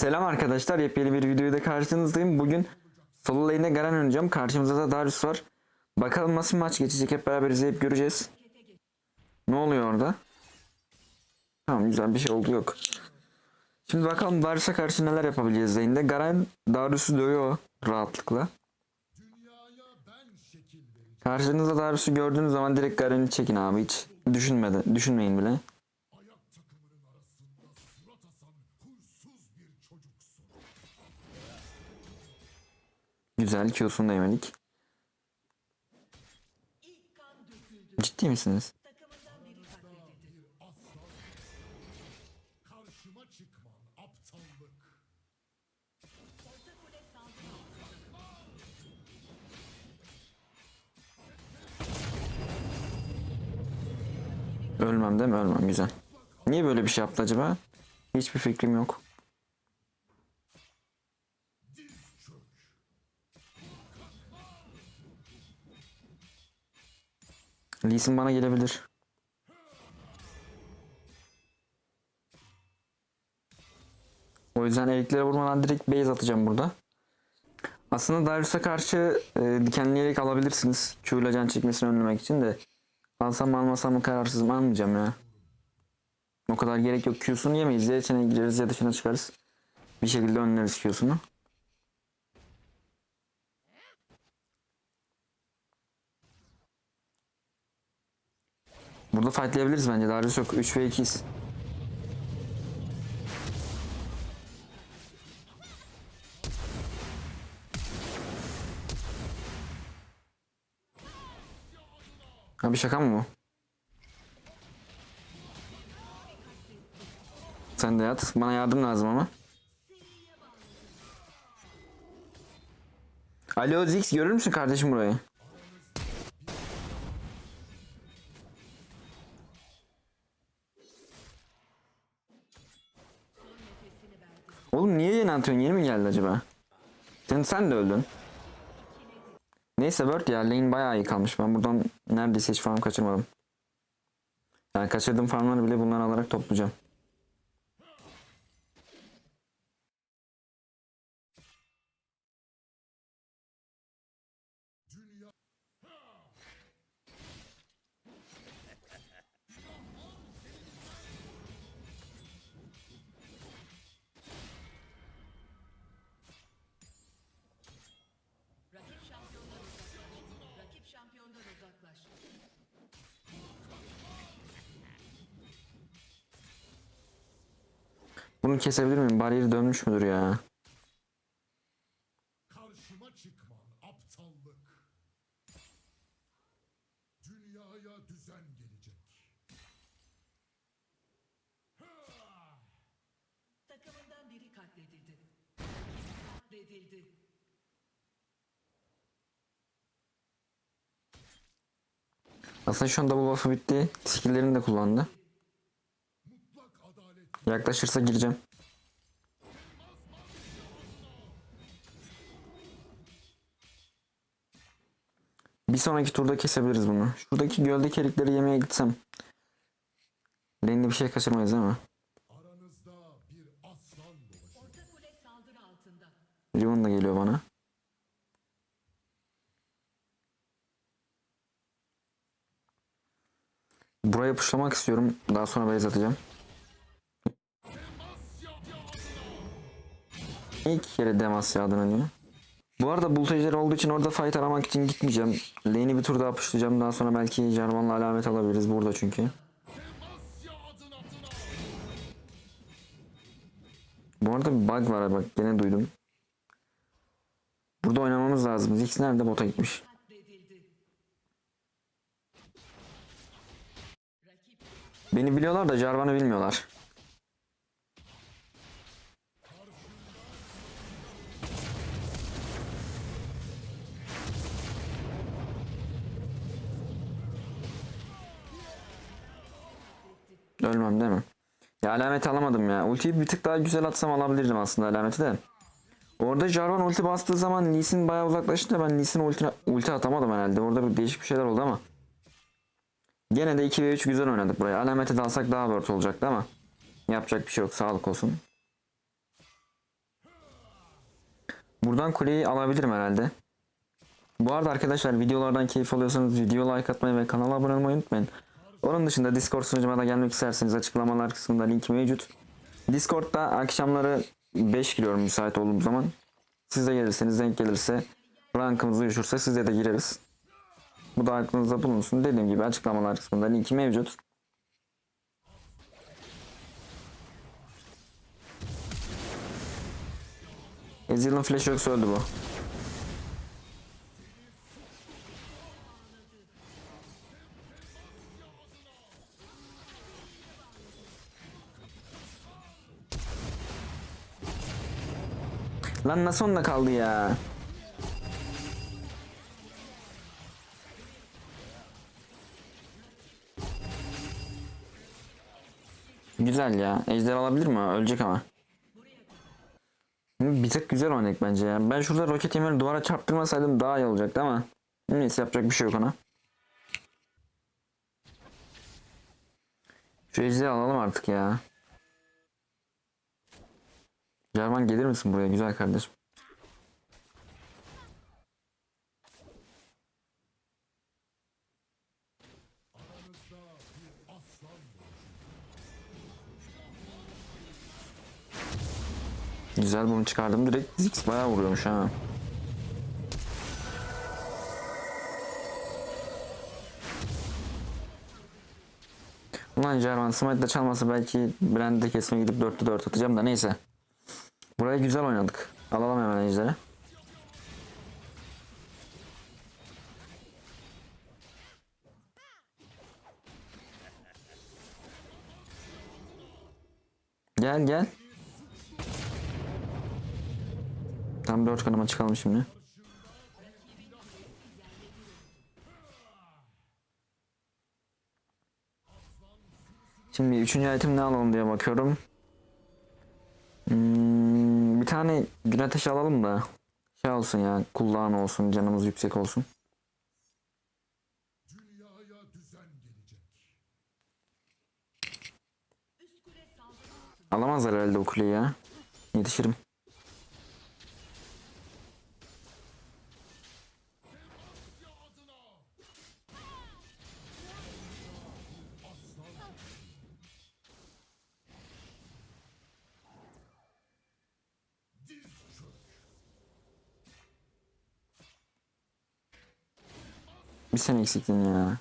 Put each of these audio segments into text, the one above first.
Selam arkadaşlar. Yepyeni bir videoda karşınızdayım. Bugün solo lane'de Garen oynayacağım. Karşımızda da Darius var. Bakalım nasıl maç geçecek. Hep beraber izleyip göreceğiz. Ne oluyor orada? Tamam güzel bir şey oldu yok. Şimdi bakalım Darius'a karşı neler yapabileceğiz lane'de. Garen Darius'u dövüyor rahatlıkla. Karşınızda Darius'u gördüğünüz zaman direkt Garen'i çekin abi hiç düşünmeden, düşünmeyin bile. Q'sunu da yemedik. Ciddi misiniz? Ölmem değil mi? Ölmem güzel. Niye böyle bir şey yaptı acaba? Hiçbir fikrim yok. Lee bana gelebilir. O yüzden eliklere vurmadan direkt base atacağım burada. Aslında Darius'a karşı e, dikenli yelek alabilirsiniz. Q ile can çekmesini önlemek için de. Alsam mı almasam mı kararsızım almayacağım ya. O kadar gerek yok. Q'sunu yemeyiz ya içine gireriz ya dışına çıkarız. Bir şekilde önleriz Q'sunu. Burada fightlayabiliriz bence. Darius yok. 3 ve 2'yiz. Abi şaka mı bu? Sen de yat. Bana yardım lazım ama. Alo Zix görür müsün kardeşim burayı? Oğlum niye yeni atıyorsun? Yeni mi geldi acaba? Sen, sen de öldün. Neyse Word ya lane bayağı iyi kalmış. Ben buradan neredeyse hiç farm kaçırmadım. Yani kaçırdığım farmları bile bunları alarak toplayacağım. Bunu kesebilir miyim? Bariyeri dönmüş müdür ya? Karşıma çıkman aptallık. Dünyaya düzen gelecek. Takımından biri katledildi. Katledildi. Aslında şu anda bu buff'ı bitti. Skill'lerini de kullandı. Yaklaşırsa gireceğim. Bir sonraki turda kesebiliriz bunu. Şuradaki göldeki erikleri yemeye gitsem. Lane'de bir şey kaçırmayız değil mi? aranızda bir aslan dolaşır. Orta kule saldırı altında. Riven da geliyor bana. Buraya puşlamak istiyorum. Daha sonra base atacağım. İlk kere Demasya adına diyor. Bu arada bulut olduğu için orada fight aramak için gitmeyeceğim. Lane'i bir tur daha puşlayacağım. Daha sonra belki Jarvan'la alamet alabiliriz burada çünkü. Bu arada bir bug var bak gene duydum. Burada oynamamız lazım. Ziggs nerede bota gitmiş. Beni biliyorlar da Jarvan'ı bilmiyorlar. Ölmem değil mi? Ya alamet alamadım ya. Ultiyi bir tık daha güzel atsam alabilirdim aslında alameti de. Orada Jarvan ulti bastığı zaman Lee Sin bayağı uzaklaşınca ben Lee Sin ulti, ulti atamadım herhalde. Orada bir değişik bir şeyler oldu ama. Gene de 2 ve 3 güzel oynadık buraya. Alamete dalsak daha word olacaktı ama. Yapacak bir şey yok. Sağlık olsun. Buradan kuleyi alabilirim herhalde. Bu arada arkadaşlar videolardan keyif alıyorsanız video like atmayı ve kanala abone olmayı unutmayın. Onun dışında Discord sunucuma da gelmek isterseniz açıklamalar kısmında link mevcut. Discord'da akşamları 5 giriyorum müsait olduğum zaman. Siz de gelirseniz denk gelirse rankımız uyuşursa size de gireriz. Bu da aklınızda bulunsun. Dediğim gibi açıklamalar kısmında linki mevcut. Ezreal'ın flash yoksa öldü bu. Lan nasıl onda kaldı ya? Güzel ya. Ejder alabilir mi? Ölecek ama. Bir tık güzel oynadık bence ya. Ben şurada roket yemini duvara çarptırmasaydım daha iyi olacaktı ama. Neyse yapacak bir şey yok ona. Şu ejderi alalım artık ya. Jarvan gelir misin buraya güzel kardeşim? Güzel bunu çıkardım. Direkt Ziggs bayağı vuruyormuş ha. Ulan Jarvan Smite'da çalmasa belki Brand'i kesmeye gidip 4'te 4 atacağım da neyse. Burayı güzel oynadık. Alalım hemen ejderi. Gel gel. Tam dört kanıma çıkalım şimdi. Şimdi üçüncü item ne alalım diye bakıyorum. Hmm, tane gün ateşi alalım da şey olsun ya kulağın olsun canımız yüksek olsun. Alamazlar herhalde o kuleyi ya. Yetişirim. Bir sen eksiktin ya.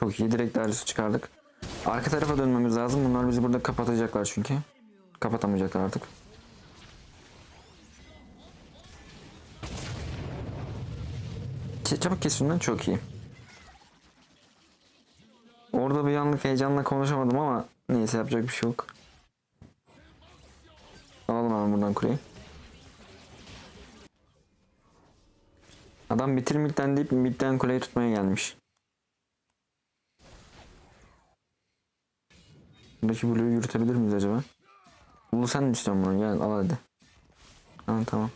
Çok iyi direkt Darius'u çıkardık. Arka tarafa dönmemiz lazım. Bunlar bizi burada kapatacaklar çünkü. Kapatamayacaklar artık. Çabuk kes şundan çok iyi. Orada bir anlık heyecanla konuşamadım ama neyse yapacak bir şey yok. Alalım hemen buradan kuleyi. Adam bitir midden deyip midden kuleyi tutmaya gelmiş. Buradaki Blue'yu yürütebilir miyiz acaba? Blue sen mi istiyorsun bunu? Gel al hadi. Ha, tamam.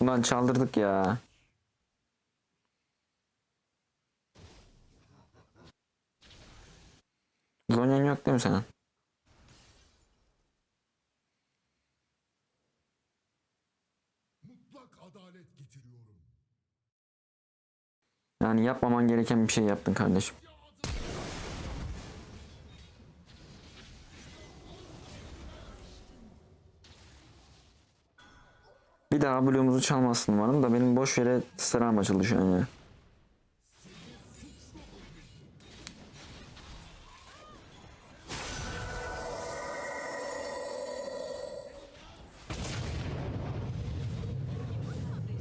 Ulan çaldırdık ya. Zonyan yok değil mi senin? Yani yapmaman gereken bir şey yaptın kardeşim. Bir daha Blue'umuzu çalmasın umarım da benim boş yere staram açıldı şu an ya.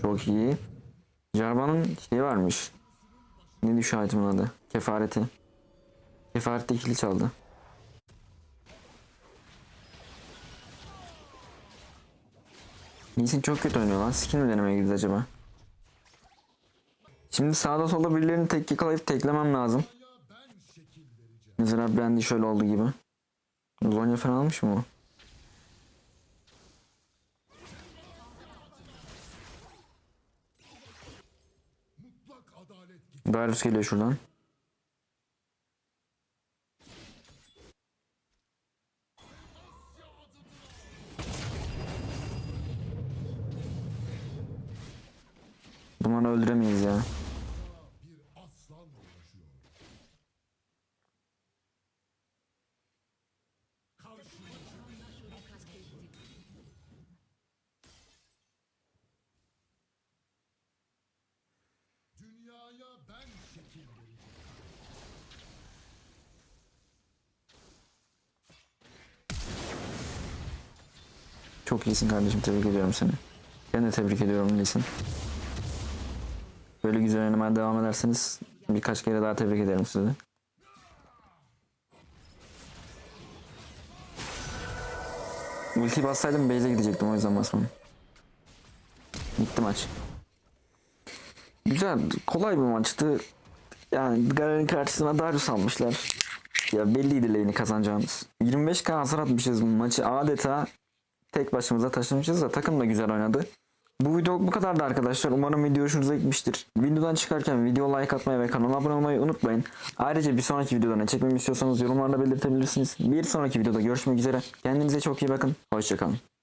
Çok iyi. Jarvan'ın şeyi varmış. Neydi şu item'ın adı? Kefareti. Kefarette ikili çaldı. Lee Sin çok kötü oynuyor lan. Skin mi denemeye gidiyor acaba? Şimdi sağda solda birilerini tek yakalayıp teklemem lazım. Mesela Brandy şöyle oldu gibi. Zonya falan almış mı o? Darius geliyor şuradan. Çok iyisin kardeşim tebrik ediyorum seni. Ben de tebrik ediyorum Lee Sin. Böyle güzel oynamaya devam ederseniz birkaç kere daha tebrik ederim sizi. Ulti bassaydım base'e gidecektim o yüzden basmadım. Bitti maç. Güzel, kolay bir maçtı. Yani Garen'in karşısına Darius almışlar. Ya belliydi lane'i kazanacağımız. 25k hasar atmışız maçı adeta tek başımıza taşımışız da takım da güzel oynadı. Bu video bu kadardı arkadaşlar. Umarım video hoşunuza gitmiştir. Videodan çıkarken video like atmayı ve kanala abone olmayı unutmayın. Ayrıca bir sonraki videoda ne çekmemi istiyorsanız yorumlarda belirtebilirsiniz. Bir sonraki videoda görüşmek üzere. Kendinize çok iyi bakın. Hoşçakalın.